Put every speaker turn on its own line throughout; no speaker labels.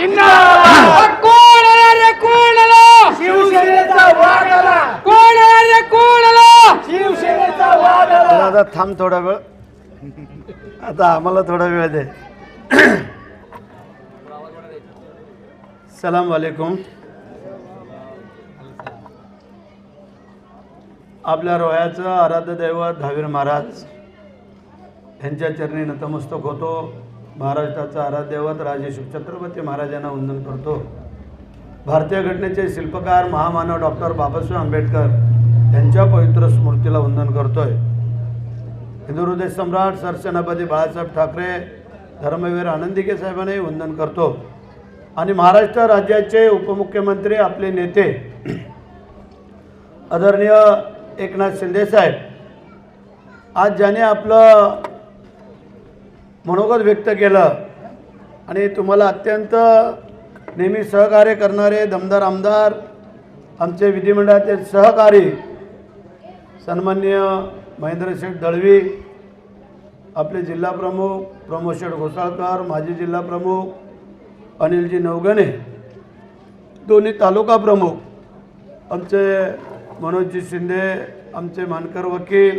कोण आला रे कोण आला
शिवसेनेचा वाघ आला
कोण आला रे कोण आला
शिवसेनेचा आला
आता थांब थोडा वेळ. आता आम्हाला थोडा वेळ दे. सलाम वालेकुम. आपल्या रोह्याचं आराध्य दैवत दहावीर महाराज यांच्या चरणी नतमस्तक होतो. महाराष्ट्राचं आराध्यवत राजे शिवछत्रपती महाराजांना वंदन करतो. भारतीय घटनेचे शिल्पकार महामानव डॉक्टर बाबासाहेब आंबेडकर यांच्या पवित्र स्मृतीला वंदन करतोय. हिंदुहृदय सम्राट सरसेनापती बाळासाहेब ठाकरे धर्मवीर आनंदिके साहेबांनाही वंदन करतो. आणि महाराष्ट्र राज्याचे उपमुख्यमंत्री आपले नेते आदरणीय एकनाथ शिंदे साहेब आज ज्याने आपलं मनोगत व्यक्त केलं. आणि तुम्हाला अत्यंत नेहमी सहकार्य करणारे दमदार आमदार आमचे विधिमंडळाचे सहकारी सन्माननीय महेंद्रशेठ दळवी आपले जिल्हा प्रमुख प्रमोदशेठ घोसाळकर माजी जिल्हा प्रमुख अनिलजी नवगणे दोन्ही तालुका प्रमुख आमचे मनोजजी शिंदे आमचे मानकर वकील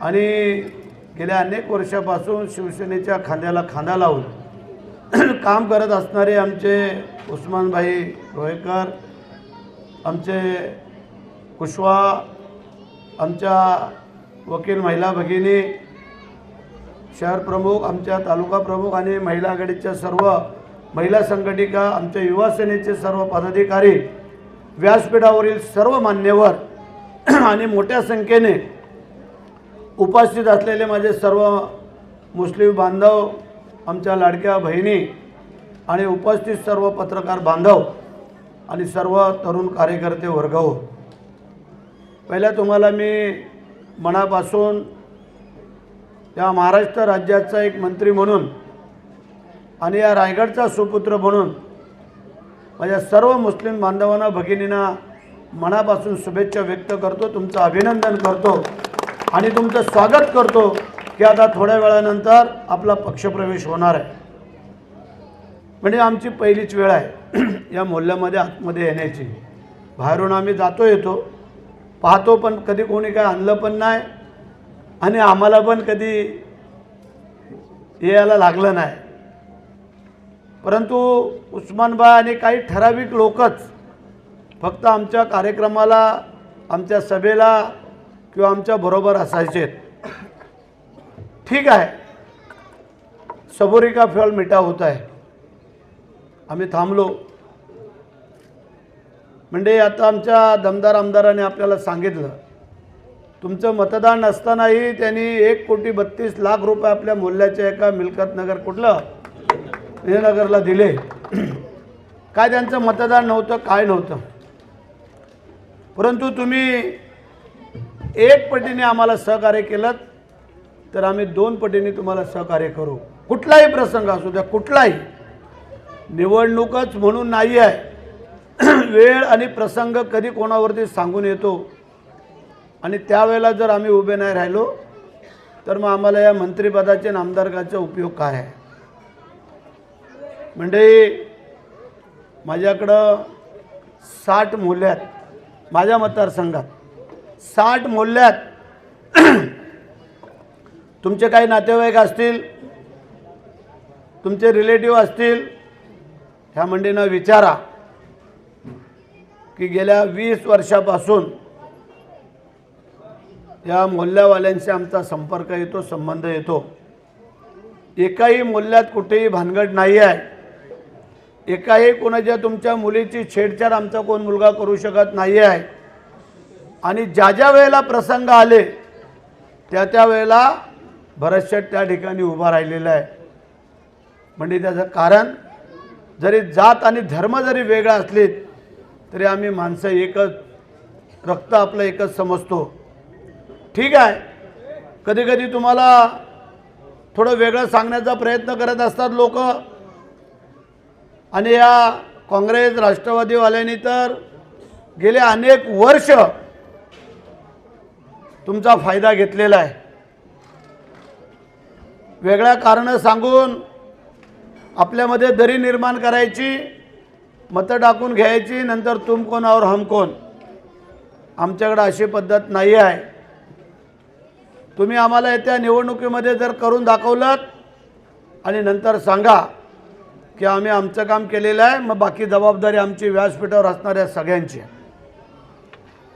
आणि गेल्या अनेक वर्षापासून शिवसेनेच्या खांद्याला खांदा लावून काम करत असणारे आमचे उस्मानभाई रोहेकर आमचे कुशवा आमच्या वकील महिला भगिनी शहर प्रमुख आमच्या तालुका प्रमुख आणि महिला आघाडीच्या सर्व महिला संघटिका आमच्या युवा सेनेचे सर्व पदाधिकारी व्यासपीठावरील सर्व मान्यवर आणि मोठ्या संख्येने उपस्थित असलेले माझे सर्व मुस्लिम बांधव आमच्या लाडक्या बहिणी आणि उपस्थित सर्व पत्रकार बांधव आणि सर्व तरुण कार्यकर्ते वर्ग हो पहिल्या तुम्हाला मी मनापासून या महाराष्ट्र राज्याचा एक मंत्री म्हणून आणि या रायगडचा सुपुत्र म्हणून माझ्या सर्व मुस्लिम बांधवांना भगिनींना मनापासून शुभेच्छा व्यक्त करतो तुमचं अभिनंदन करतो. आणि तुमचं स्वागत करतो की आता थोड्या वेळानंतर आपला पक्षप्रवेश होणार आहे. म्हणजे आमची पहिलीच वेळ आहे या मोहल्ल्यामध्ये आतमध्ये येण्याची. बाहेरून आम्ही जातो येतो पाहतो पण कधी कोणी काय आणलं पण नाही आणि आम्हाला पण कधी यायला लागलं नाही. परंतु उस्मानबा आणि काही ठराविक लोकच फक्त आमच्या कार्यक्रमाला आमच्या सभेला किंवा आमच्या बरोबर असायचे. ठीक आहे. सबोरिका का फळ मिठा होत आहे. आम्ही थांबलो. म्हणजे आता आमच्या दमदार आमदाराने आपल्याला सांगितलं तुमचं मतदान असतानाही त्यांनी एक कोटी बत्तीस लाख रुपये आपल्या मूल्याच्या एका मिल्कतनगर कुठलं? विजयनगरला दिले. काय त्यांचं मतदान नव्हतं काय नव्हतं? परंतु तुम्ही एक पटीने आम्हाला सहकार्य केलं तर आम्ही दोन पटीने तुम्हाला सहकार्य करू. कुठलाही प्रसंग असू द्या कुठलाही. निवडणूकच म्हणून नाही आहे. वेळ आणि प्रसंग कधी कोणावरती सांगून येतो? आणि त्यावेळेला जर आम्ही उभे नाही राहिलो तर मग आम्हाला या मंत्रिपदाचे नामदारकाचा आमदारकाचा उपयोग काय आहे? म्हणजे माझ्याकडं साठ मूल्यात माझ्या मतदारसंघात. साठ मूल्यात तुमचे काही नातेवाईक असतील तुमचे रिलेटिव्ह असतील ह्या मंडळीनं विचारा की गेल्या वीस वर्षापासून या मोल्यावाल्यांशी आमचा संपर्क येतो संबंध येतो. एकाही मोल्यात कुठेही भानगड नाही आहे. एकाही कोणाच्या तुमच्या मुलीची छेडछाड आमचा कोण मुलगा करू शकत नाही आहे आणि ज्या ज्या वेळेला प्रसंग आले त्या त्या वेळेला भरतशेठ त्या ठिकाणी उभा राहिलेला आहे. म्हणजे त्याचं कारण जरी जात आणि धर्म जरी वेगळा असले तरी आम्ही माणसं एकच रक्त आपलं एकच समजतो. ठीक आहे. कधीकधी तुम्हाला थोडं वेगळं सांगण्याचा प्रयत्न करत असतात लोक. आणि या काँग्रेस राष्ट्रवादीवाल्यांनी तर गेले अनेक वर्ष तुमचा फायदा घेतलेला आहे. वेगळ्या कारणं सांगून आपल्यामध्ये दरी निर्माण करायची मतं टाकून घ्यायची नंतर तुम कोण और हम कोण. आमच्याकडं अशी पद्धत नाही आहे. तुम्ही आम्हाला येत्या निवडणुकीमध्ये जर करून दाखवलं आणि नंतर सांगा की आम्ही आमचं काम केलेलं आहे मग बाकी जबाबदारी आमची व्यासपीठावर असणाऱ्या सगळ्यांची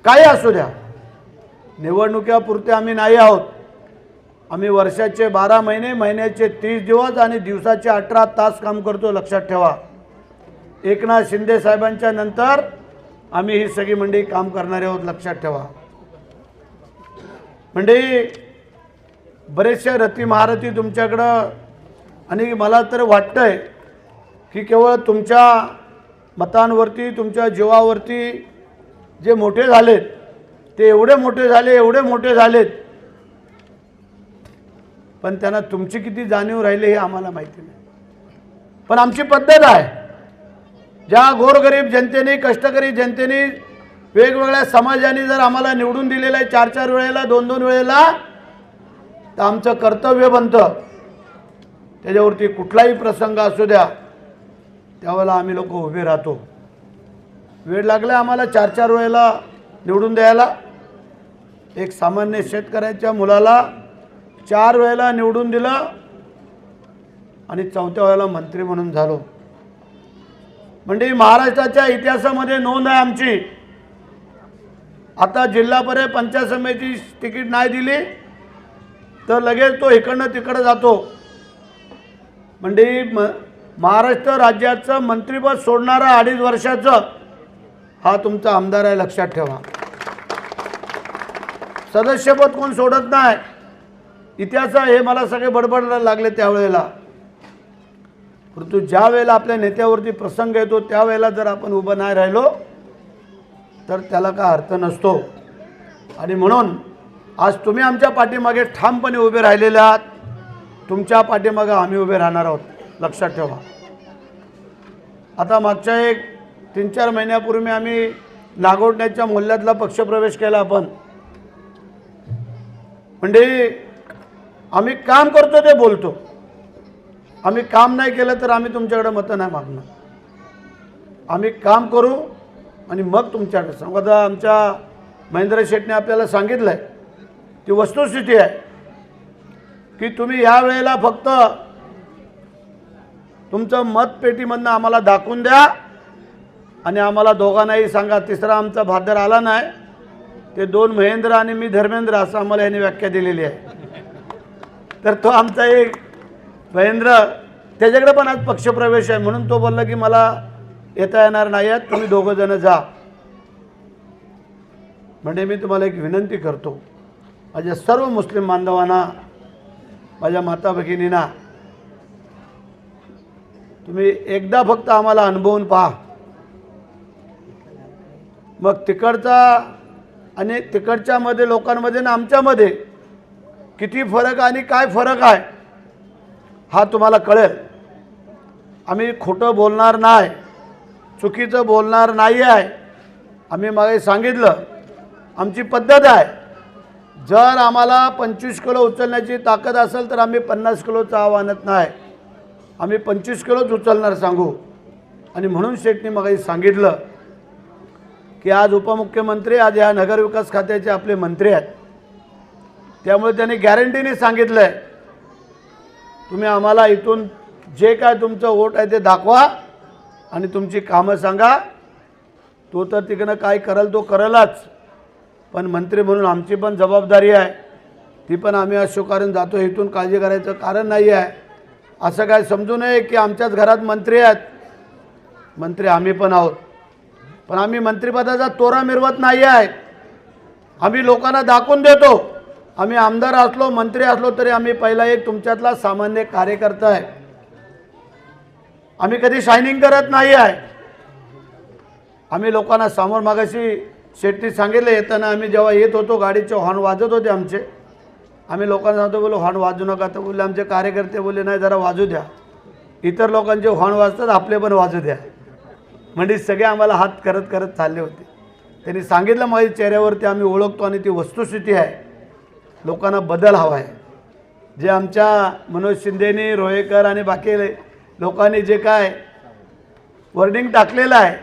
काही असू द्या. निवडणुकीपुरते आम्ही नाही आहोत. आम्ही वर्षाचे बारा महिने महिन्याचे तीस दिवस आणि दिवसाचे अठरा तास काम करतो लक्षात ठेवा. एकनाथ शिंदे साहेबांच्या नंतर आम्ही ही सगळी मंडळी काम करणारे आहोत लक्षात ठेवा. मंडळी बरेचशा रती महारथी तुमच्याकडं आणि मला तर वाटतंय की केवळ तुमच्या मतांवरती तुमच्या जीवावरती जे मोठे झालेत ते एवढे मोठे झाले एवढे मोठे झालेत. पण त्यांना तुमची किती जाणीव राहिली हे आम्हाला माहिती नाही. पण आमची पद्धत आहे. ज्या गोरगरीब जनतेने कष्टकरी जनतेने वेगवेगळ्या समाजाने जर आम्हाला निवडून दिलेलं आहे चार चार वेळेला दोन दोन वेळेला तर आमचं कर्तव्य बनतं. त्याच्यावरती कुठलाही प्रसंग असू द्या त्यावेळेला आम्ही लोक उभे राहतो. वेळ लागला आम्हाला चार चार वेळेला निवडून द्यायला. एक सामान्य शेतकऱ्याच्या मुलाला चार वेळेला निवडून दिलं आणि चौथ्या वेळेला मंत्री म्हणून झालो. म्हणजे महाराष्ट्राच्या इतिहासामध्ये नोंद आहे आमची. आता जिल्हापर्यंत पंचायत समिती तिकीट नाही दिली तर लगेच तो इकडनं तिकडं जातो. म्हणजे म महाराष्ट्र राज्याचं मंत्रिपद सोडणारा अडीच वर्षाचं हा तुमचा आमदार आहे लक्षात ठेवा. सदस्यपद कोण सोडत नाही. इतिहास आहे, हे मला सगळे बडबडायला लागले त्यावेळेला. परंतु ज्या वेळेला आपल्या नेत्यावरती प्रसंग येतो त्यावेळेला जर आपण उभं नाही राहिलो तर त्याला काय अर्थ नसतो. आणि म्हणून आज तुम्ही आमच्या पाठीमागे ठामपणे उभे राहिलेले आहात. तुमच्या पाठीमागे आम्ही उभे राहणार आहोत. लक्षात ठेवा. आता मागच्या एक तीन चार महिन्यापूर्वी आम्ही नागोडण्याच्या मोहल्ल्यातला पक्षप्रवेश केला आपण. म्हणजे आम्ही काम करतो ते बोलतो. आम्ही काम नाही केलं तर आम्ही तुमच्याकडे मतं नाही मागणार. आम्ही काम करू आणि मग तुमच्याकडे सांगू. आता आमच्या महेंद्र शेटने आपल्याला सांगितलं आहे ती वस्तुस्थिती आहे की तुम्ही या वेळेला फक्त तुमचं मतपेटीमधनं आम्हाला दाखवून द्या आणि आम्हाला दोघांनाही सांगा तिसरा आमचा भादर आला नाही. ते दोन महेंद्र आणि मी धर्मेंद्र असं आम्हाला यांनी व्याख्या दिलेली आहे. तर तो आमचा एक महेंद्र त्याच्याकडे पण आज पक्षप्रवेश आहे. म्हणून तो बोलला की मला येता येणार नाही आहेत तुम्ही दोघंजणं जा. म्हणजे मी तुम्हाला एक विनंती करतो. माझ्या सर्व मुस्लिम बांधवांना माझ्या माता भगिनींना तुम्ही एकदा फक्त आम्हाला अनुभवून पहा. मग तिकडचा आणि तिकडच्यामध्ये लोकांमध्ये ना आमच्यामध्ये किती फरक आणि काय फरक आहे हा तुम्हाला कळेल. आम्ही खोटं बोलणार नाही चुकीचं बोलणार नाही आहे. आम्ही मागे सांगितलं आमची पद्धत आहे. जर आम्हाला पंचवीस किलो उचलण्याची ताकद असेल तर आम्ही पन्नास किलोचं आव्हानत नाही. आम्ही पंचवीस किलोच उचलणार सांगू. आणि म्हणून शेटने मग सांगितलं की आज उपमुख्यमंत्री आज या नगरविकास खात्याचे आपले मंत्री आहेत. त्यामुळे त्यांनी गॅरंटीने सांगितलं आहे तुम्ही आम्हाला इथून जे काय तुमचं वोट आहे ते दाखवा आणि तुमची कामं सांगा. तो तर तिकडं काय करल तो करलच पण मंत्री म्हणून आमची पण जबाबदारी आहे. ती पण आम्ही आज स्वीकारून जातो इथून काळजी करायचं कारण नाही आहे असं काय समजू नये की आमच्याच घरात मंत्री आहेत. मंत्री आम्ही पण आहोत. पण आम्ही मंत्रिपदाचा तोरा मिरवत नाही आहे. आम्ही लोकांना दाखवून देतो. आम्ही आमदार असलो मंत्री असलो तरी आम्ही पहिला एक तुमच्यातला सामान्य कार्यकर्ता आहे. आम्ही कधी शायनिंग करत नाही आहे. आम्ही लोकांना समोर मागाशी शेट्टी सांगितलं येताना आम्ही जेव्हा येत होतो गाडीचे हॉर्न वाजत होते आमचे. आम्ही लोकांना सांगतो बोलो हॉर्न वाजू नका. तर बोलले आमचे कार्यकर्ते बोलले नाही जरा वाजू द्या. इतर लोकांचे हॉर्न वाजतात आपले पण वाजू द्या. म्हणजे सगळे आम्हाला हात करत करत चालले होते. त्यांनी सांगितलं माझ्या चेहऱ्यावरती आम्ही ओळखतो आणि ती वस्तुस्थिती आहे. लोकांना बदल हवा आहे. जे आमच्या मनोज शिंदेनी रोहेकर आणि बाकी लोकांनी जे काय वर्डिंग टाकलेलं आहे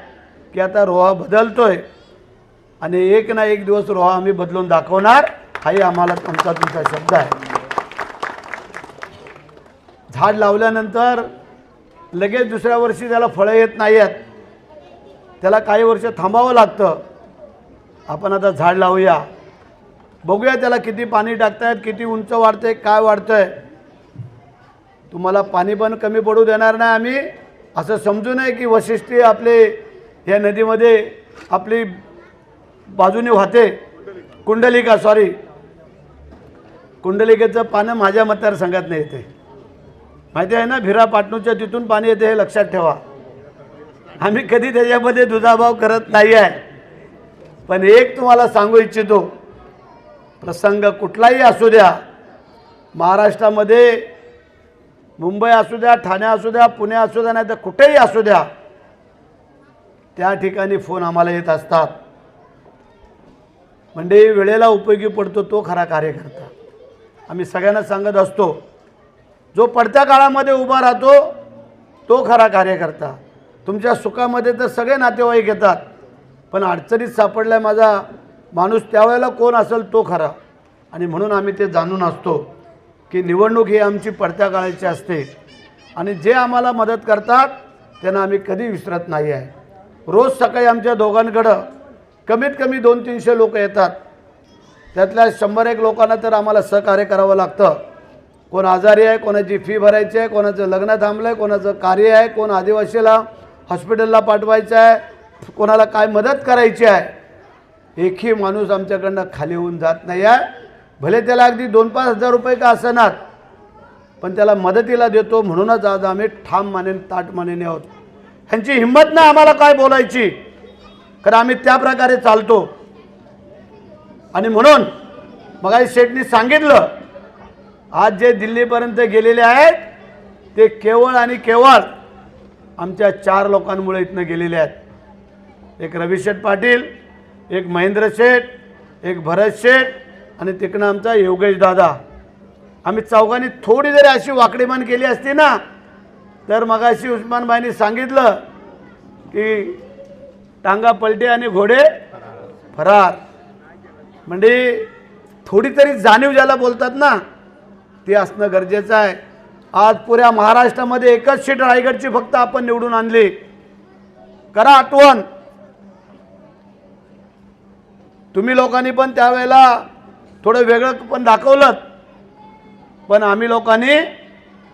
की आता रोहा बदलतोय आणि एक ना एक दिवस रोहा आम्ही बदलून दाखवणार हाही आम्हाला तुमचा तुमचा शब्द आहे. झाड लावल्यानंतर लगेच दुसऱ्या वर्षी त्याला फळं येत नाही आहेत. त्याला काही वर्ष थांबावं लागतं. आपण आता झाड लावूया. बघूया त्याला किती पाणी टाकतायत किती उंच वाढतंय काय वाढतंय. तुम्हाला पाणी पण कमी पडू देणार नाही आम्ही. असं समजू नये की वशिष्ठी आपले या नदीमध्ये आपली बाजूने वाहते. कुंडलिका सॉरी कुंडलिकेचं पानं माझ्या मतदारसंघात नाही येते. माहिती आहे ना भिरा पाटणूच्या तिथून पाणी येते हे लक्षात ठेवा. आम्ही कधी त्याच्यामध्ये दुधाभाव करत नाही आहे पण एक तुम्हाला सांगू इच्छितो प्रसंग कुठलाही असू द्या महाराष्ट्रामध्ये मुंबई असू द्या ठाणे असू द्या पुणे असू द्या नाही तर कुठेही असू द्या त्या ठिकाणी फोन आम्हाला येत असतात. म्हणजे वेळेला उपयोगी पडतो तो खरा कार्यकर्ता. आम्ही सगळ्यांना सांगत असतो जो पडत्या काळामध्ये उभा राहतो तो खरा कार्यकर्ता. तुमच्या सुखामध्ये तर सगळे नातेवाईक येतात पण अडचणीत सापडलाय माझा माणूस त्यावेळेला कोण असेल तो खरा. आणि म्हणून आम्ही ते जाणून असतो की निवडणूक ही आमची पडत्या काळाची असते. आणि जे आम्हाला मदत करतात त्यांना आम्ही कधी विसरत नाही आहे. रोज सकाळी आमच्या दोघांकडं कमीत कमी दोन तीनशे लोक येतात. त्यातल्या शंभर एक लोकांना तर आम्हाला सहकार्य करावं लागतं. कोण आजारी आहे कोणाची फी भरायची आहे कोणाचं लग्न थांबलं आहे कोणाचं कार्य आहे कोण आदिवासीला हॉस्पिटलला पाठवायचं आहे कोणाला काय मदत करायची आहे एकही माणूस आमच्याकडनं खाली होऊन जात नाही आहे भले त्याला अगदी दोन पाच हजार रुपये का असणार पण त्याला मदतीला देतो. म्हणूनच आज आम्ही ठाम मानेन ताट मानेने आहोत. ह्यांची हिंमत नाही आम्हाला काय बोलायची. कारण आम्ही त्या प्रकारे चालतो. आणि म्हणून मग शेठनी सांगितलं आज जे दिल्लीपर्यंत गेलेले आहेत ते केवळ आणि केवळ आमच्या चार लोकांमुळे इथनं गेलेले आहेत. एक रविशेठ पाटील एक महेंद्र शेठ एक भरत शेठ आणि तिकडं आमचा योगेश दादा. आम्ही चौघांनी थोडी जरी अशी वाकडीमान केली असती ना तर मगाशी उस्मानबाईंनी सांगितलं की टांगा पलटे आणि घोडे फरार. म्हणजे थोडी तरी जाणीव ज्याला बोलतात ना ती असणं गरजेचं आहे. आज पुऱ्या महाराष्ट्रामध्ये एकच सीट रायगडची फक्त आपण निवडून आणली. करा आठवण. तुम्ही लोकांनी पण त्यावेळेला थोडं वेगळं पण दाखवलं. पण आम्ही लोकांनी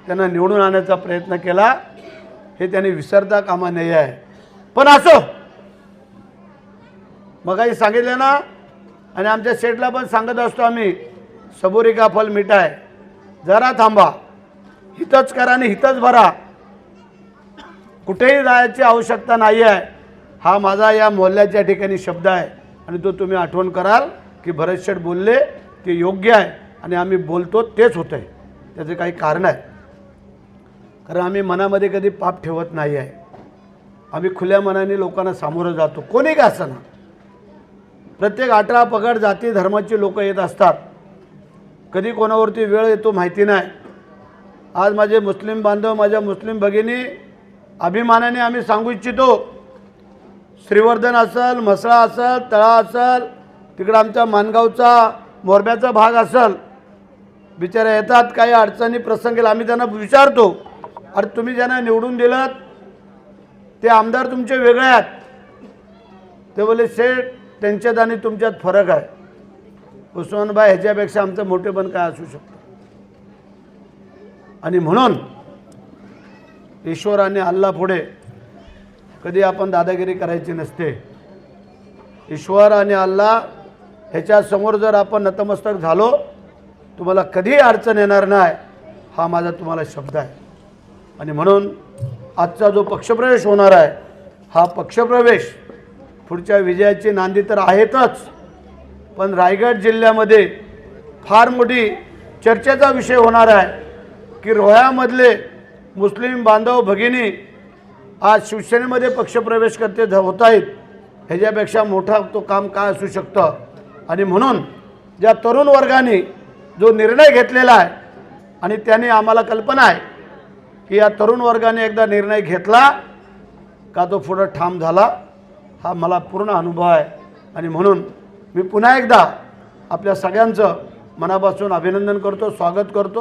त्यांना निवडून आणण्याचा प्रयत्न केला. हे त्यांनी विसरता कामा नाही आहे पण असो मगाही सांगितलं ना आणि आमच्या सेटला पण सांगत असतो आम्ही सबुरी का फल मिठाय. जरा थांबा. हितच करा आणि हितच भरा. कुठेही जायची आवश्यकता नाही आहे हा माझा या मोहल्ल्याच्या ठिकाणी शब्द आहे. आणि तो तुम्ही आठवण कराल की भरत शेठ बोलले ते योग्य आहे. आणि आम्ही बोलतो तेच होतं आहे त्याचे काही कारण आहे. कारण आम्ही मनामध्ये कधी पाप ठेवत नाही आहे आम्ही खुल्या मनाने लोकांना सामोरं जातो. कोणी का असताना प्रत्येक अठरा पगड जाती धर्माची लोक येत असतात. कधी कोणावरती वेळ येतो माहिती नाही. आज माझे मुस्लिम बांधव माझ्या मुस्लिम भगिनी अभिमानाने आम्ही सांगू इच्छितो श्रीवर्धन असेल म्हसळा असेल तळा असेल तिकडं आमच्या मानगावचा मोरब्याचा भाग असेल बिचारे येतात काही अडचणी प्रसंगेला आम्ही त्यांना विचारतो. अरे तुम्ही ज्यांना निवडून दिलं ते आमदार तुमचे वेगळे आहेत. ते बोले शेठ त्यांच्यात आणि तुमच्यात फरक आहे. उस्मानबाई ह्याच्यापेक्षा आमचं मोठेपण काय असू शकतं? आणि म्हणून ईश्वराने अल्ला पुढे कधी आपण दादागिरी करायची नसते. ईश्वर आणि अल्ला ह्याच्यासमोर जर आपण नतमस्तक झालो तुम्हाला कधीही अडचण येणार नाही हा माझा तुम्हाला शब्द आहे. आणि म्हणून आजचा जो पक्षप्रवेश होणार आहे हा पक्षप्रवेश पुढच्या विजयाची नांदी तर आहेतच पण रायगड जिल्ह्यामध्ये फार मोठी चर्चेचा विषय होणार आहे. की रोह्यामधले मुस्लिम बांधव भगिनी आज शिवसेनेमध्ये पक्षप्रवेश करते होत आहेत. ह्याच्यापेक्षा मोठा तो काम काय असू शकतं? आणि म्हणून ज्या तरुण वर्गाने जो निर्णय घेतलेला आहे आणि त्याने आम्हाला कल्पना आहे की या तरुण वर्गाने एकदा निर्णय घेतला का तो पुढं ठाम झाला हा मला पूर्ण अनुभव आहे. आणि म्हणून मी पुन्हा एकदा आपल्या सगळ्यांचं मनापासून अभिनंदन करतो स्वागत करतो.